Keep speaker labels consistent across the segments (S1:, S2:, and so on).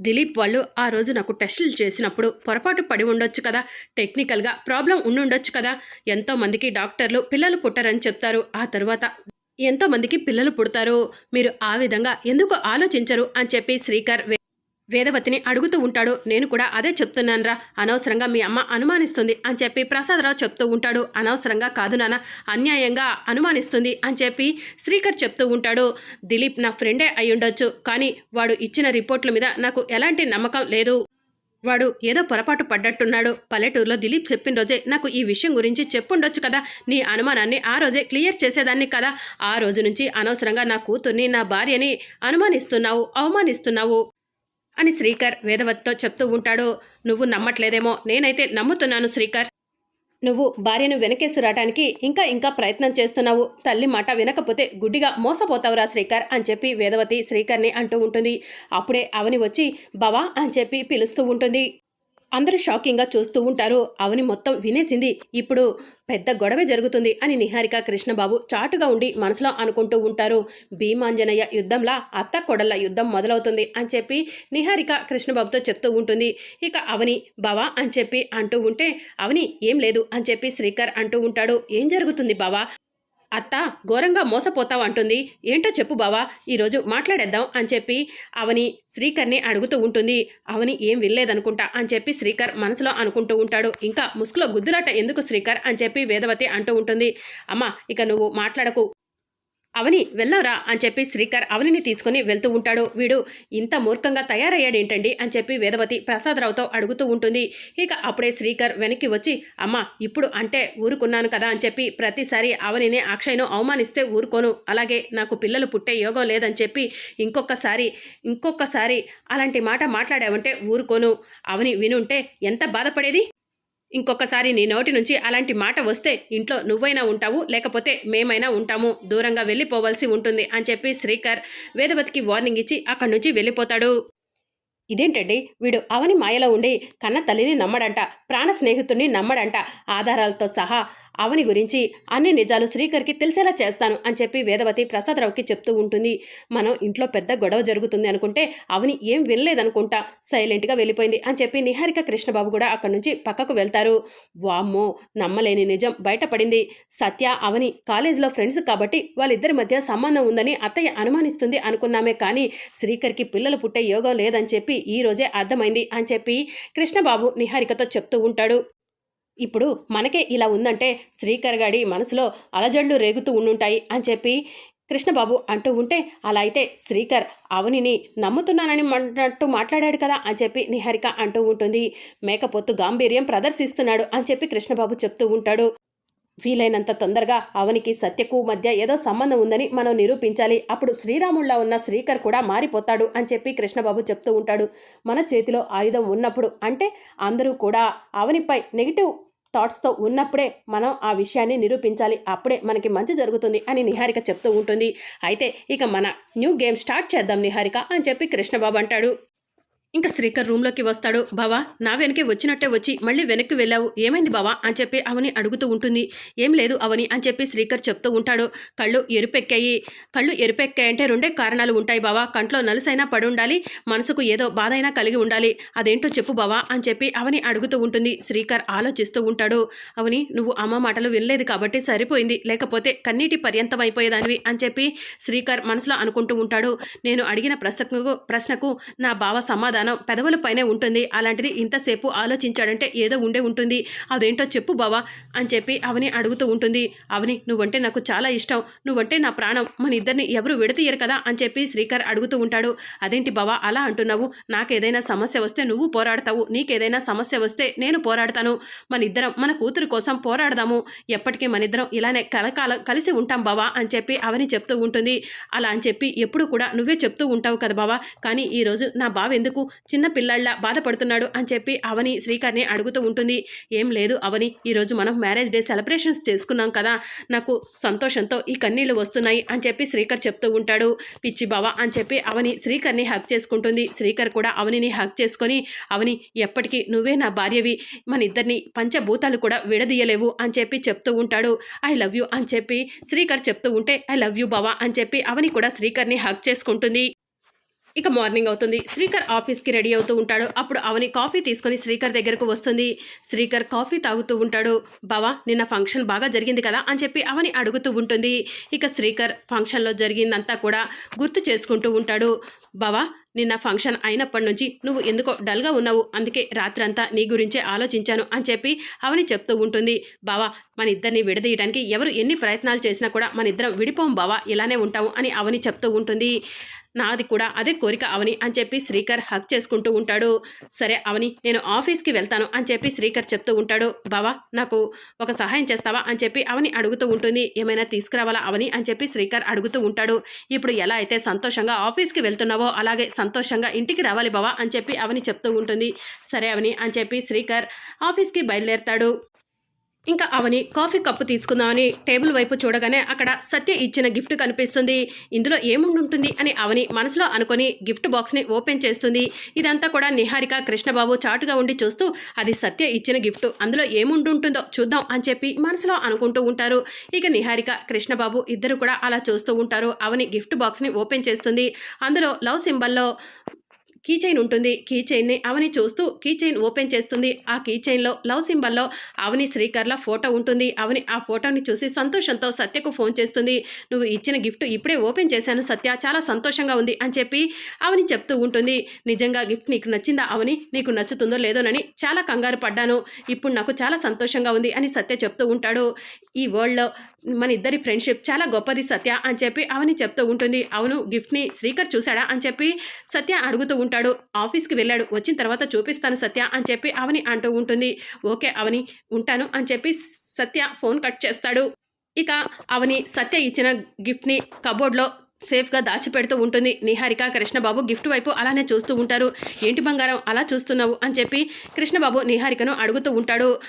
S1: దిలీప్ వాళ్ళు ఆ రోజు నాకు టెస్టులు చేసినప్పుడు పొరపాటు పడి ఉండొచ్చు కదా టెక్నికల్గా ప్రాబ్లం ఉండుండొచ్చు కదా ఎంతో మందికి డాక్టర్లు పిల్లలు పుట్టరని చెప్తారు. ఆ తర్వాత ఎంతోమందికి పిల్లలు పుడతారు. మీరు ఆ విధంగా ఎందుకు ఆలోచించరు? అని చెప్పి శ్రీకర్ వే- వేదవతిని అడుగుతూ ఉంటాడు. నేను కూడా అదే చెప్తున్నానురా. అనవసరంగా మీ అమ్మ అనుమానిస్తుంది అని చెప్పి ప్రసాదరావు చెప్తూ ఉంటాడు. అనవసరంగా కాదు నాన్న. అన్యాయంగా అనుమానిస్తుంది అని చెప్పి శ్రీకర్ చెప్తూ ఉంటాడు. దిలీప్ నా ఫ్రెండే అయ్యుండొచ్చు కానీ వాడు ఇచ్చిన రిపోర్ట్ల మీద నాకు ఎలాంటి నమ్మకం లేదు. వాడు ఏదో పొరపాటు పడ్డట్టున్నాడు. పల్లెటూరులో దిలీప్ చెప్పిన రోజే నాకు ఈ విషయం గురించి చెప్పుండొచ్చు కదా. నీ అనుమానాన్ని ఆ రోజే క్లియర్ చేసేదాన్ని కదా. ఆ రోజు నుంచి అనవసరంగా నా కూతుర్ని నా భార్యని అనుమానిస్తున్నావు అవమానిస్తున్నావు. అని శ్రీకర్ వేదవతితో చెప్తూ ఉంటాడు. నువ్వు నమ్మట్లేదేమో నేనైతే నమ్ముతున్నాను శ్రీకర్. నువ్వు భార్యను వెనకేసి రావడానికి ఇంకా ఇంకా ప్రయత్నం చేస్తున్నావు. తల్లి మాట వినకపోతే గుడ్డిగా మోసపోతావురా శ్రీకర్ అని చెప్పి వేదవతి శ్రీకర్ని అంటూ ఉంటుంది. అప్పుడే అవని వచ్చి బావా అని చెప్పి పిలుస్తూ ఉంటుంది. అందరూ షాకింగ్గా చూస్తూ ఉంటారు. అవని మొత్తం వినేసింది. ఇప్పుడు పెద్ద గొడవ జరుగుతుంది అని నిహారిక కృష్ణబాబు చాటుగా ఉండి మనసులో అనుకుంటూ ఉంటారు. భీమాంజనయ్య యుద్ధంలా అత్త కొడల యుద్ధం మొదలవుతుంది అని చెప్పి నిహారిక కృష్ణబాబుతో చెప్తూ ఉంటుంది. ఇక అవని బావా అని చెప్పి అంటూ ఉంటే అవని ఏం లేదు అని చెప్పి శ్రీకర్ అంటూ ఉంటాడు. ఏం జరుగుతుంది బావా? అత్త ఘోరంగా మోసపోతావు అంటుంది. ఏంటో చెప్పు బావా ఈరోజు మాట్లాడేద్దాం అని చెప్పి అవని శ్రీకర్ని అడుగుతూ ఉంటుంది. అవని ఏం వినలేదనుకుంటా అని చెప్పి శ్రీకర్ మనసులో అనుకుంటూ ఉంటాడు. ఇంకా ముసుగులో గుద్దులాట ఎందుకు శ్రీకర్ అని చెప్పి వేదవతి అంటూ ఉంటుంది. అమ్మ ఇక నువ్వు మాట్లాడకు. అవని వెళ్ళవరా అని చెప్పి శ్రీకర్ అవనిని తీసుకుని వెళ్తూ ఉంటాడు. వీడు ఇంత మూర్ఖంగా తయారయ్యాడేంటండి అని చెప్పి వేదవతి ప్రసాదరావుతో అడుగుతూ ఉంటుంది. ఇక అప్పుడే శ్రీకర్ వెనక్కి వచ్చి అమ్మ ఇప్పుడు అంటే ఊరుకున్నాను కదా అని చెప్పి ప్రతిసారి అవనిని అక్షయ్ను అవమానిస్తే ఊరుకోను. అలాగే నాకు పిల్లలు పుట్టే యోగం లేదని చెప్పి ఇంకొకసారి ఇంకొకసారి అలాంటి మాట మాట్లాడావంటే ఊరుకోను. అవని వినుంటే ఎంత బాధపడేది? ఇంకొకసారి నీ నోటి నుంచి అలాంటి మాట వస్తే ఇంట్లో నువ్వైనా ఉంటావు లేకపోతే మేమైనా ఉంటాము. దూరంగా వెళ్ళిపోవలసి ఉంటుంది అని చెప్పి శ్రీకర్ వేదవతికి వార్నింగ్ ఇచ్చి అక్కడి నుంచి వెళ్ళిపోతాడు. ఇదేంటండి? వీడు అవని మాయలో ఉండి కన్న తల్లిని నమ్మడంట ప్రాణ స్నేహితుడిని నమ్మడంట. ఆధారాలతో సహా అవని గురించి అన్ని నిజాలు శ్రీకర్కి తెలిసేలా చేస్తాను అని చెప్పి వేదవతి ప్రసాదరావుకి చెప్తూ ఉంటుంది. మనం ఇంట్లో పెద్ద గొడవ జరుగుతుంది అనుకుంటే అవని ఏం వినలేదనుకుంటా సైలెంట్గా వెళ్ళిపోయింది అని చెప్పి నిహారిక కృష్ణబాబు కూడా అక్కడి నుంచి పక్కకు వెళ్తారు. వామ్మో నమ్మలేని నిజం బయటపడింది. సత్య అవని కాలేజీలో ఫ్రెండ్స్ కాబట్టి వాళ్ళిద్దరి మధ్య సంబంధం ఉందని అత్తయ్య అనుమానిస్తుంది అనుకున్నామే కానీ శ్రీకర్కి పిల్లలు పుట్టే యోగం లేదని చెప్పి ఈ రోజే అర్థమైంది అని చెప్పి కృష్ణబాబు నిహారికతో చెప్తూ ఉంటాడు. ఇప్పుడు మనకే ఇలా ఉందంటే శ్రీకర్ గాడి మనసులో అలజళ్ళు రేగుతూ ఉండుంటాయి అని చెప్పి కృష్ణబాబు అంటూ ఉంటే అలా అయితే శ్రీకర్ అవనిని నమ్ముతున్నానని అన్నట్టు మాట్లాడాడు కదా అని చెప్పి నిహారిక అంటూ ఉంటుంది. మేకపోతు గాంభీర్యం ప్రదర్శిస్తున్నాడు అని చెప్పి కృష్ణబాబు చెప్తూ ఉంటాడు. వీలైనంత తొందరగా అవనికి సత్యకు మధ్య ఏదో సంబంధం ఉందని మనం నిరూపించాలి. అప్పుడు శ్రీరాముళ్ళ ఉన్న శ్రీకర్ కూడా మారిపోతాడు అని చెప్పి కృష్ణబాబు చెప్తూ ఉంటాడు. మన చేతిలో ఆయుధం ఉన్నప్పుడు అంటే అందరూ కూడా అవనిపై నెగిటివ్ థాట్స్తో ఉన్నప్పుడే మనం ఆ విషయాన్ని నిరూపించాలి. అప్పుడే మనకి మంచి జరుగుతుంది అని నిహారిక చెప్తూ ఉంటుంది. అయితే ఇక మన న్యూ గేమ్ స్టార్ట్ చేద్దాం నిహారిక అని చెప్పి కృష్ణబాబు అంటాడు. ఇంకా శ్రీకర్ రూమ్లోకి వస్తాడు. బావా నా వెనకే వచ్చినట్టే వచ్చి మళ్ళీ వెనక్కి వెళ్ళావు. ఏమైంది బావా? అని చెప్పి అవని అడుగుతూ ఉంటుంది. ఏం లేదు అవని అని చెప్పి శ్రీకర్ చెప్తూ ఉంటాడు. కళ్ళు ఎరుపెక్కాయి. కళ్ళు ఎరుపెక్కాయంటే రెండే కారణాలు ఉంటాయి బావా. కంట్లో నలుసైనా పడి ఉండాలి మనసుకు ఏదో బాధైనా కలిగి ఉండాలి. అదేంటో చెప్పు బావా అని చెప్పి అవని అడుగుతూ ఉంటుంది. శ్రీకర్ ఆలోచిస్తూ ఉంటాడు. అవని నువ్వు అమ్మ మాటలు వినలేదు కాబట్టి సరిపోయింది. లేకపోతే కన్నీటి పర్యంతం అయిపోయేదానివి అని చెప్పి శ్రీకర్ మనసులో అనుకుంటూ ఉంటాడు. నేను అడిగిన ప్రశ్నకు ప్రశ్నకు నా బావ సమాధానం పెదవులపైనే ఉంటుంది. అలాంటిది ఇంతసేపు ఆలోచించాడంటే ఏదో ఉండే ఉంటుంది. అదేంటో చెప్పు బావా అని చెప్పి అవని అడుగుతూ ఉంటుంది. అవని నువ్వంటే నాకు చాలా ఇష్టం. నువ్వంటే నా ప్రాణం. మన ఇద్దరిని ఎవరు విడతీయరు కదా అని చెప్పి శ్రీకర్ అడుగుతూ ఉంటాడు. అదేంటి బావా అలా అంటున్నావు? నాకేదైనా సమస్య వస్తే నువ్వు పోరాడతావు. నీకేదైనా సమస్య వస్తే నేను పోరాడతాను. మన ఇద్దరం మన కూతురు కోసం పోరాడదాము. ఎప్పటికీ మన ఇద్దరం ఇలానే కలకాలం కలిసి ఉంటాం బావా అని చెప్పి అవని చెప్తూ ఉంటుంది. అలా అని చెప్పి ఎప్పుడు కూడా నువ్వే చెప్తూ ఉంటావు కదా బావా. కానీ ఈరోజు నా బావ ఎందుకు చిన్న పిల్లళ్ళ బాధపడుతున్నాడు అని చెప్పి అవని శ్రీకర్ని అడుగుతూ ఉంటుంది. ఏం లేదు అవని ఈరోజు మనం మ్యారేజ్ డే సెలబ్రేషన్స్ చేసుకున్నాం కదా. నాకు సంతోషంతో ఈ కన్నీళ్ళు వస్తున్నాయి అని చెప్పి శ్రీకర్ చెప్తూ ఉంటాడు. పిచ్చి బావ అని చెప్పి అవని శ్రీకర్ని హక్ చేసుకుంటుంది. శ్రీకర్ కూడా అవనిని హక్ చేసుకొని అవని ఎప్పటికీ నువ్వే నా భార్యవి. మన ఇద్దరిని పంచభూతాలు కూడా విడదీయలేవు అని చెప్పి చెప్తూ ఉంటాడు. ఐ లవ్ యూ అని చెప్పి శ్రీకర్ చెప్తూ ఉంటే ఐ లవ్ యూ బావా అని చెప్పి అవని కూడా శ్రీకర్ని హక్ చేసుకుంటుంది. ఇక మార్నింగ్ అవుతుంది. శ్రీకర్ ఆఫీస్కి రెడీ అవుతూ ఉంటాడు. అప్పుడు అవని కాఫీ తీసుకొని శ్రీకర్ దగ్గరకు వస్తుంది. శ్రీకర్ కాఫీ తాగుతూ ఉంటాడు. బావా నిన్న ఫంక్షన్ బాగా జరిగింది కదా? అని చెప్పి అవని అడుగుతూ ఉంటుంది. ఇక శ్రీకర్ ఫంక్షన్లో జరిగిందంతా కూడా గుర్తు చేసుకుంటూ ఉంటాడు. బావా నిన్న ఫంక్షన్ అయినప్పటి నుంచి నువ్వు ఎందుకో డల్గా ఉన్నావు. అందుకే రాత్రంతా నీ గురించే ఆలోచించాను అని చెప్పి అవని చెప్తూ ఉంటుంది. బావా మన ఇద్దరిని విడదీయడానికి ఎవరు ఎన్ని ప్రయత్నాలు చేసినా కూడా మన ఇద్దరం విడిపోం బావా. ఇలానే ఉంటాము అని అవని చెప్తూ ఉంటుంది. నాది కూడా అదే కోరిక అవని అని చెప్పి శ్రీకర్ హక్ చేసుకుంటూ ఉంటాడు. సరే అవని నేను ఆఫీస్కి వెళ్తాను అని చెప్పి శ్రీకర్ చెప్తూ ఉంటాడు. బావా నాకు ఒక సహాయం చేస్తావా అని చెప్పి అవని అడుగుతూ ఉంటుంది. ఏమైనా తీసుకురావాలా అవని అని చెప్పి శ్రీకర్ అడుగుతూ ఉంటాడు. ఇప్పుడు ఎలా అయితే సంతోషంగా ఆఫీస్కి వెళ్తున్నావో అలాగే సంతోషంగా ఇంటికి రావాలి బావా అని చెప్పి అవని చెప్తూ ఉంటుంది. సరే అవని అని చెప్పి శ్రీకర్ ఆఫీస్కి బయలుదేరతాడు. ఇంకా అవని కాఫీ కప్పు తీసుకుందామని టేబుల్ వైపు చూడగానే అక్కడ సత్య ఇచ్చిన గిఫ్ట్ కనిపిస్తుంది. ఇందులో ఏముంటుంది అని అవని మనసులో అనుకొని గిఫ్ట్ బాక్స్ని ఓపెన్ చేస్తుంది. ఇదంతా కూడా నిహారిక కృష్ణబాబు చాటుగా ఉండి చూస్తూ అది సత్య ఇచ్చిన గిఫ్ట్. అందులో ఏముంటుంటుందో చూద్దాం అని చెప్పి మనసులో అనుకుంటూ ఉంటారు. ఇక నిహారిక కృష్ణబాబు ఇద్దరు కూడా అలా చూస్తూ ఉంటారు. అవని గిఫ్ట్ బాక్స్ని ఓపెన్ చేస్తుంది. అందులో లవ్ సింబల్లో కీ చైన్ ఉంటుంది. కీ చైన్ని అవని చూస్తూ కీ చైన్ ఓపెన్ చేస్తుంది. ఆ కీ చైన్లో లవ్ సింబల్లో అవని శ్రీకర్ల ఫోటో ఉంటుంది. అవని ఆ ఫోటోని చూసి సంతోషంతో సత్యకు ఫోన్ చేస్తుంది. నువ్వు ఇచ్చిన గిఫ్ట్ ఇప్పుడే ఓపెన్ చేశాను సత్య. చాలా సంతోషంగా ఉంది అని చెప్పి అవని చెప్తూ ఉంటుంది. నిజంగా గిఫ్ట్ నీకు నచ్చిందా అవని? నీకు నచ్చుతుందో లేదోనని చాలా కంగారు పడ్డాను. ఇప్పుడు నాకు చాలా సంతోషంగా ఉంది అని సత్య చెప్తూ ఉంటాడు. ఈ వరల్డ్లో మన ఇద్దరి ఫ్రెండ్షిప్ చాలా గొప్పది సత్య అని చెప్పి అవని చెప్తూ ఉంటుంది. అవును గిఫ్ట్ని శ్రీకర్ చూశాడా? అని చెప్పి సత్య అడుగుతూ ఉంటాడు. ఆఫీస్కి వెళ్ళాడు. వచ్చిన తర్వాత చూపిస్తాను సత్య అని చెప్పి అవని అంటూ ఉంటుంది. ఓకే అవని ఉంటాను అని చెప్పి సత్య ఫోన్ కట్ చేస్తాడు. ఇక అవని సత్య ఇచ్చిన గిఫ్ట్ని కబోర్డ్లో సేఫ్గా దాచిపెడుతూ ఉంటుంది. నిహారిక కృష్ణబాబు గిఫ్ట్ వైపు అలానే చూస్తూ ఉంటారు. ఏంటి బంగారం అలా చూస్తున్నావు అని చెప్పి కృష్ణబాబు నిహారికను అడుగుతూ ఉంటాడు.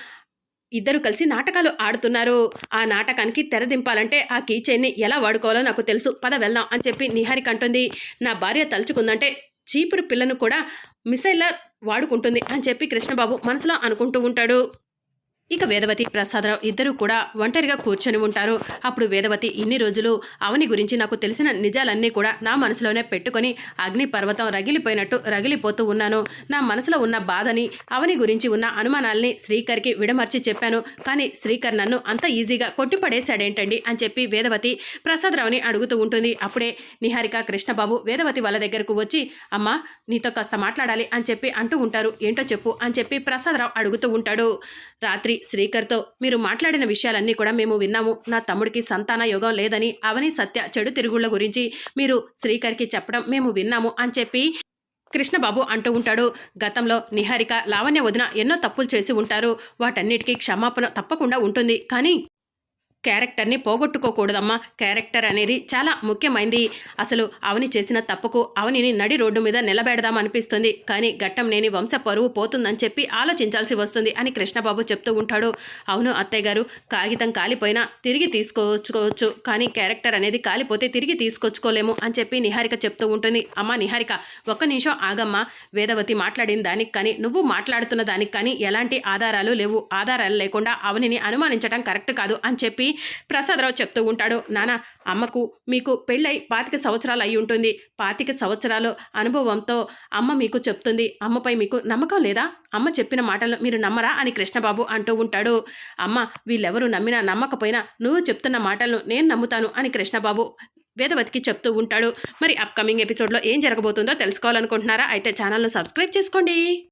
S1: ఇద్దరు కలిసి నాటకాలు ఆడుతున్నారు. ఆ నాటకానికి తెర దింపాలంటే ఆ కీచైన్ని ఎలా వాడుకోవాలో నాకు తెలుసు. పద వెళ్దాం అని చెప్పి నిహారిక అంటుంది. నా భార్య తలుచుకుందంటే చీపురు పిల్లను కూడా మిసైల్లా వాడుకుంటుంది అని చెప్పి కృష్ణబాబు మనసులో అనుకుంటూ ఉంటాడు. ఇక వేదవతి ప్రసాదరావు ఇద్దరు కూడా ఒంటరిగా కూర్చొని ఉంటారు. అప్పుడు వేదవతి ఇన్ని రోజులు అవని గురించి నాకు తెలిసిన నిజాలన్నీ కూడా నా మనసులోనే పెట్టుకొని అగ్ని పర్వతం రగిలిపోయినట్టు రగిలిపోతూ ఉన్నాను. నా మనసులో ఉన్న బాధని అవని గురించి ఉన్న అనుమానాల్ని శ్రీకర్కి విడమర్చి చెప్పాను. కానీ శ్రీకర్ నన్ను అంత ఈజీగా కొట్టిపడేశాడేంటండి అని చెప్పి వేదవతి ప్రసాదరావుని అడుగుతూ ఉంటుంది. అప్పుడే నిహారిక కృష్ణబాబు వేదవతి వాళ్ళ దగ్గరకు వచ్చి అమ్మా నీతో కాస్త మాట్లాడాలి అని చెప్పి అంటూ ఉంటారు. ఏంటో చెప్పు అని చెప్పి ప్రసాదరావు అడుగుతూ ఉంటాడు. రాత్రి శ్రీకర్తో మీరు మాట్లాడిన విషయాలన్నీ కూడా మేము విన్నాము. నా తమ్ముడికి సంతాన యోగం లేదని అవని సత్య చెడు తిరుగుళ్ళ గురించి మీరు శ్రీకర్కి చెప్పడం మేము విన్నాము అని చెప్పి కృష్ణబాబు అంటూ ఉంటాడు. గతంలో నిహారిక లావణ్య వదిన ఎన్నో తప్పులు చేసి ఉంటారు. వాటన్నిటికీ క్షమాపణ తప్పకుండా ఉంటుంది. కానీ క్యారెక్టర్ని పోగొట్టుకోకూడదమ్మా. క్యారెక్టర్ అనేది చాలా ముఖ్యమైంది. అసలు అవని చేసిన తప్పుకు అవనిని నడి రోడ్డు మీద నిలబెడదామనిపిస్తుంది. కానీ ఘట్టం నేని వంశ పరువు పోతుందని చెప్పి ఆలోచించాల్సి వస్తుంది అని కృష్ణబాబు చెప్తూ ఉంటాడు. అవును అత్తయ్య గారు కాగితం కాలిపోయినా తిరిగి తీసుకొచ్చుకోవచ్చు కానీ క్యారెక్టర్ అనేది కాలిపోతే తిరిగి తీసుకొచ్చుకోలేము అని చెప్పి నిహారిక చెప్తూ ఉంటుంది. అమ్మ నిహారిక ఒక్క నిమిషం ఆగమ్మా. వేదవతి మాట్లాడిన దానికి కానీ నువ్వు మాట్లాడుతున్న దానికి కానీ ఎలాంటి ఆధారాలు లేవు. ఆధారాలు లేకుండా అవనిని అనుమానించడం కరెక్ట్ కాదు అని చెప్పి ప్రసాదరావు చెప్తూ ఉంటాడు నానా అమ్మకు మీకు పెళ్ళై పాతిక సంవత్సరాలు అయి ఉంటుంది. పాతిక సంవత్సరాలు అనుభవంతో అమ్మ మీకు చెప్తుంది. అమ్మపై మీకు నమ్మకం లేదా? అమ్మ చెప్పిన మాటలు మీరు నమ్మరా? అని కృష్ణబాబు అంటూ ఉంటాడు. అమ్మ వీళ్ళెవరు నమ్మినా నమ్మకపోయినా నువ్వు చెప్తున్న మాటలను నేను నమ్ముతాను అని కృష్ణబాబు వేదవతికి చెప్తూ ఉంటాడు. మరి అప్కమింగ్ ఎపిసోడ్లో ఏం జరగబోతుందో తెలుసుకోవాలనుకుంటున్నారా? అయితే ఛానల్ను సబ్స్క్రైబ్ చేసుకోండి.